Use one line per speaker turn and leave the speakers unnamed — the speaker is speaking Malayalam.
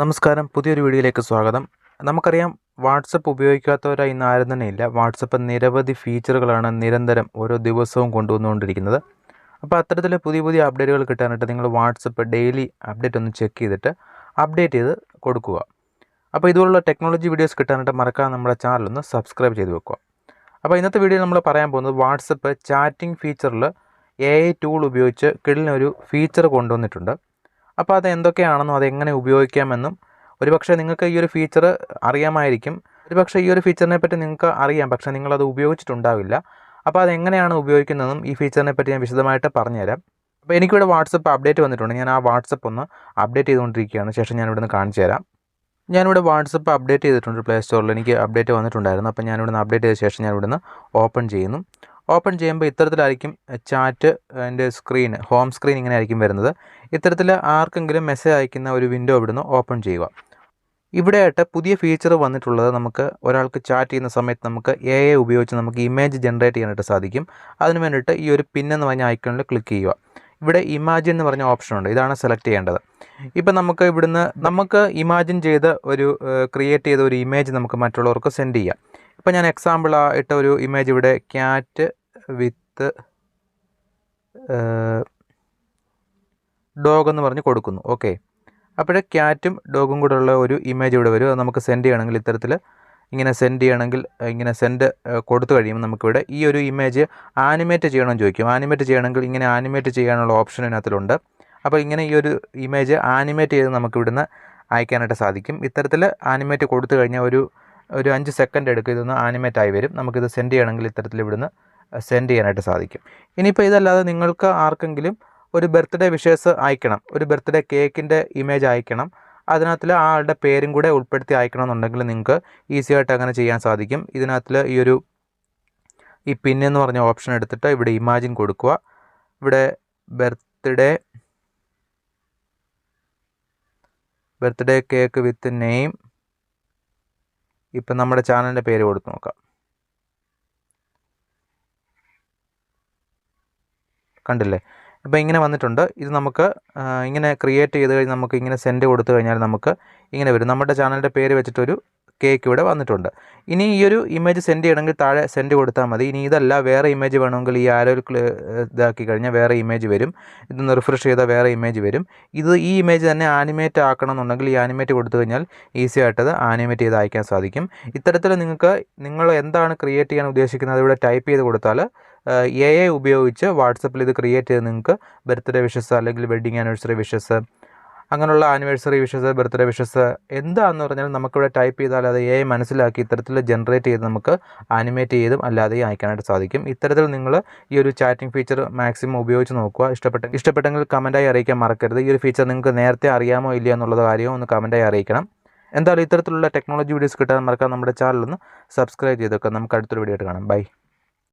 നമസ്കാരം. പുതിയൊരു വീഡിയോയിലേക്ക് സ്വാഗതം. നമുക്കറിയാം വാട്സപ്പ് ഉപയോഗിക്കാത്തവരായി ഇന്ന് ആരും തന്നെ ഇല്ല. വാട്സപ്പ് നിരവധി ഫീച്ചറുകളാണ് നിരന്തരം ഓരോ ദിവസവും കൊണ്ടുവന്നുകൊണ്ടിരിക്കുന്നത്. അപ്പോൾ അത്തരത്തിൽ പുതിയ പുതിയ അപ്ഡേറ്റുകൾ കിട്ടാനായിട്ട് നിങ്ങൾ വാട്സപ്പ് ഡെയിലി അപ്ഡേറ്റ് ഒന്ന് ചെക്ക് ചെയ്തിട്ട് അപ്ഡേറ്റ് ചെയ്ത് കൊടുക്കുക. അപ്പോൾ ഇതുപോലുള്ള ടെക്നോളജി വീഡിയോസ് കിട്ടാനായിട്ട് മറക്കാതെ നമ്മുടെ ചാനൽ ഒന്ന് സബ്സ്ക്രൈബ് ചെയ്ത് വെക്കുക. അപ്പോൾ ഇന്നത്തെ വീഡിയോയിൽ നമ്മൾ പറയാൻ പോകുന്നത് വാട്സപ്പ് ചാറ്റിംഗ് ഫീച്ചറിൽ എ ഐ ടൂൾ ഉപയോഗിച്ച് കിടിലിനൊരു ഫീച്ചർ കൊണ്ടുവന്നിട്ടുണ്ട്. അപ്പോൾ അത് എന്തൊക്കെയാണെന്നും അതെങ്ങനെ ഉപയോഗിക്കാമെന്നും. ഒരുപക്ഷെ നിങ്ങൾക്ക് ഈ ഒരു ഫീച്ചർ അറിയാമായിരിക്കും. ഒരുപക്ഷെ ഈ ഒരു ഫീച്ചറിനെ പറ്റി നിങ്ങൾക്ക് അറിയാം പക്ഷേ നിങ്ങളത് ഉപയോഗിച്ചിട്ടുണ്ടാവില്ല. അപ്പോൾ അതെങ്ങനെയാണ് ഉപയോഗിക്കുന്നതെന്നും ഈ ഫീച്ചറിനെ പറ്റി ഞാൻ വിശദമായിട്ട് പറഞ്ഞുതരാം. അപ്പോൾ എനിക്കിവിടെ വാട്സപ്പ് അപ്ഡേറ്റ് വന്നിട്ടുണ്ട്. ഞാൻ ആ വാട്സപ്പ് ഒന്ന് അപ്ഡേറ്റ് ചെയ്തുകൊണ്ടിരിക്കുകയാണ്. ശേഷം ഞാൻ ഇവിടുന്ന് കാണിച്ചു തരാം. ഞാനിവിടെ വാട്സപ്പ് അപ്ഡേറ്റ് ചെയ്തിട്ടുണ്ട് പ്ലേ സ്റ്റോറിൽ. എനിക്ക് അപ്ഡേറ്റ് വന്നിട്ടുണ്ടായിരുന്നു. അപ്പോൾ ഞാൻ ഇവിടുന്ന് അപ്ഡേറ്റ് ചെയ്ത ശേഷം ഞാൻ ഇവിടുന്ന് ഓപ്പൺ ചെയ്യുന്നു. ഓപ്പൺ ചെയ്യുമ്പോൾ ഇത്തരത്തിലായിരിക്കും ചാറ്റ് എന്റെ സ്ക്രീൻ ഹോം സ്ക്രീൻ ഇങ്ങനെ ആയിരിക്കും വരുന്നത്. ഇത്തരത്തിൽ ആർക്കെങ്കിലും മെസ്സേജ് അയക്കുന്ന ഒരു വിൻഡോ ഇവിടുന്ന് ഓപ്പൺ ചെയ്യുക. ഇവിടെയായിട്ട് പുതിയ ഫീച്ചർ വന്നിട്ടുള്ളത് നമുക്ക് ഒരാൾക്ക് ചാറ്റ് ചെയ്യുന്ന സമയത്ത് നമുക്ക് എ ഐ ഉപയോഗിച്ച് നമുക്ക് ഇമേജ് ജനറേറ്റ് ചെയ്യാനായിട്ട് സാധിക്കും. അതിന് വേണ്ടിയിട്ട് ഈ ഒരു പിൻ പറഞ്ഞ ഐക്കണിൽ ക്ലിക്ക് ചെയ്യുക. ഇവിടെ ഇമാജിൻ എന്ന് പറഞ്ഞ ഓപ്ഷൻ ഉണ്ട്. ഇതാണ് സെലക്ട് ചെയ്യേണ്ടത്. ഇപ്പം നമുക്ക് ഇവിടുന്ന് നമുക്ക് ഇമാജിൻ ചെയ്ത ഒരു ക്രിയേറ്റ് ചെയ്ത ഒരു ഇമേജ് നമുക്ക് മറ്റുള്ളവർക്ക് സെൻഡ് ചെയ്യാം. ഇപ്പം ഞാൻ എക്സാമ്പിൾ ആ ഇട്ട ഒരു ഇമേജ് ഇവിടെ ക്യാറ്റ് വിത്ത് ഡോഗ് എന്ന് പറഞ്ഞ് കൊടുക്കുന്നു. ഓക്കെ അപ്പോഴേ ക്യാറ്റും ഡോഗും കൂടെ ഉള്ള ഒരു ഇമേജ് ഇവിടെ വരും. അത് നമുക്ക് സെൻഡ് ചെയ്യണമെങ്കിൽ ഇത്തരത്തിൽ ഇങ്ങനെ സെൻഡ് ചെയ്യണമെങ്കിൽ ഇങ്ങനെ സെൻഡ് കൊടുത്തു കഴിയുമ്പോൾ നമുക്കിവിടെ ഈ ഒരു ഇമേജ് ആനിമേറ്റ് ചെയ്യണമെന്ന് ചോദിക്കും. ആനിമേറ്റ് ചെയ്യണമെങ്കിൽ ഇങ്ങനെ ആനിമേറ്റ് ചെയ്യാനുള്ള ഓപ്ഷൻ ഇതിനകത്തിലുണ്ട്. അപ്പോൾ ഇങ്ങനെ ഈ ഒരു ഇമേജ് ആനിമേറ്റ് ചെയ്ത് നമുക്ക് ഇവിടുന്ന് അയക്കാനായിട്ട് സാധിക്കും. ഇത്തരത്തിൽ ആനിമേറ്റ് കൊടുത്തു കഴിഞ്ഞാൽ ഒരു ഒരു അഞ്ച് സെക്കൻഡ് എടുക്കും. ഇതൊന്ന് ആനിമേറ്റ് ആയി വരും. നമുക്കിത് സെൻഡ് ചെയ്യണമെങ്കിൽ ഇത്തരത്തിൽ ഇവിടുന്ന് സെൻഡ് ചെയ്യാനായിട്ട് സാധിക്കും. ഇനിയിപ്പോൾ ഇതല്ലാതെ നിങ്ങൾക്ക് ആർക്കെങ്കിലും ഒരു ബർത്ത്ഡേ വിഷേഴ്സ് അയക്കണം ഒരു ബർത്ത്ഡേ കേക്കിന്റെ ഇമേജ് അയക്കണം അതിനകത്തിൽ ആ ആളുടെ പേരും കൂടെ ഉൾപ്പെടുത്തി അയക്കണം എന്നുണ്ടെങ്കിൽ നിങ്ങൾക്ക് ഈസി ആയിട്ട് അങ്ങനെ ചെയ്യാൻ സാധിക്കും. ഇതിനകത്തിൽ ഈ ഒരു ഈ പിന്നെന്ന് പറഞ്ഞ ഓപ്ഷൻ എടുത്തിട്ട് ഇവിടെ ഇമാജിൻ കൊടുക്കുക. ഇവിടെ birthday birthday cake with name ഇപ്പം നമ്മുടെ ചാനലിന്റെ പേര് കൊടുത്ത് നോക്കാം. കണ്ടില്ലേ? അപ്പോൾ ഇങ്ങനെ വന്നിട്ടുണ്ട്. ഇത് നമുക്ക് ഇങ്ങനെ ക്രിയേറ്റ് ചെയ്ത് കഴിഞ്ഞാൽ നമുക്ക് ഇങ്ങനെ സെൻഡ് കൊടുത്തു കഴിഞ്ഞാൽ നമുക്ക് ഇങ്ങനെ വരും. നമ്മുടെ ചാനലിന്റെ പേര് വെച്ചിട്ടൊരു കേക്ക് ഇവിടെ വന്നിട്ടുണ്ട്. ഇനി ഈ ഒരു ഇമേജ് സെൻഡ് ചെയ്യണമെങ്കിൽ താഴെ സെൻഡ് കൊടുത്താൽ മതി. ഇനി ഇതല്ല വേറെ ഇമേജ് വേണമെങ്കിൽ ഈ ആരോ ഇതാക്കി കഴിഞ്ഞാൽ വേറെ ഇമേജ് വരും. ഇതൊന്ന് റിഫ്രഷ് ചെയ്താൽ വേറെ ഇമേജ് വരും. ഇത് ഈ ഇമേജ് തന്നെ ആനിമേറ്റ് ആക്കണം എന്നുണ്ടെങ്കിൽ ഈ ആനിമേറ്റ് കൊടുത്തു കഴിഞ്ഞാൽ ഈസി ആയിട്ടത് ആനിമേറ്റ് ചെയ്ത് അയക്കാൻ സാധിക്കും. ഇത്തരത്തിൽ നിങ്ങൾക്ക് നിങ്ങൾ എന്താണ് ക്രിയേറ്റ് ചെയ്യാൻ ഉദ്ദേശിക്കുന്നത്? ഇവിടെ ടൈപ്പ് ചെയ്ത് കൊടുത്താൽ എ ഐ ഉപയോഗിച്ച് വാട്സപ്പിൽ ഇത് ക്രിയേറ്റ് ചെയ്ത് നിങ്ങൾക്ക് ബർത്ത്ഡേ വിഷസ് അല്ലെങ്കിൽ വെഡ്ഡിങ് ആനിവേഴ്സറി വിഷസ് അങ്ങനെയുള്ള ആനിവേഴ്സറി വിഷസ് ബർത്ത്ഡേ വിഷസ് എന്താണെന്ന് പറഞ്ഞാൽ നമുക്കിവിടെ ടൈപ്പ് ചെയ്താൽ അത് എ മനസ്സിലാക്കി ഇത്തരത്തിൽ ജനറേറ്റ് ചെയ്ത് നമുക്ക് ആനിമേറ്റ് ചെയ്തും അല്ലാതെയും അയക്കാനായിട്ട് സാധിക്കും. ഇത്തരത്തിൽ നിങ്ങൾ ഈ ഒരു ചാറ്റിംഗ് ഫീച്ചർ മാക്സിമം ഉപയോഗിച്ച് നോക്കുക. ഇഷ്ടപ്പെട്ട ഇഷ്ടപ്പെട്ടെങ്കിൽ കമന്റായി അറിയിക്കാൻ മറക്കരുത്. ഈ ഒരു ഫീച്ചർ നിങ്ങൾക്ക് നേരത്തെ അറിയാമോ ഇല്ലയോ എന്നുള്ളത് കാര്യവും ഒന്ന് കമന്റായി അറിയിക്കണം. എന്തായാലും ഇത്തരത്തിലുള്ള ടെക്നോളജി വീഡിയോസ് കിട്ടാൻ മറക്കാൻ നമ്മുടെ ചാനലൊന്ന് സബ്സ്ക്രൈബ് ചെയ്തൊക്കെ നമുക്ക് അടുത്തൊരു വീഡിയോ ആയിട്ട് കാണാം. ബൈ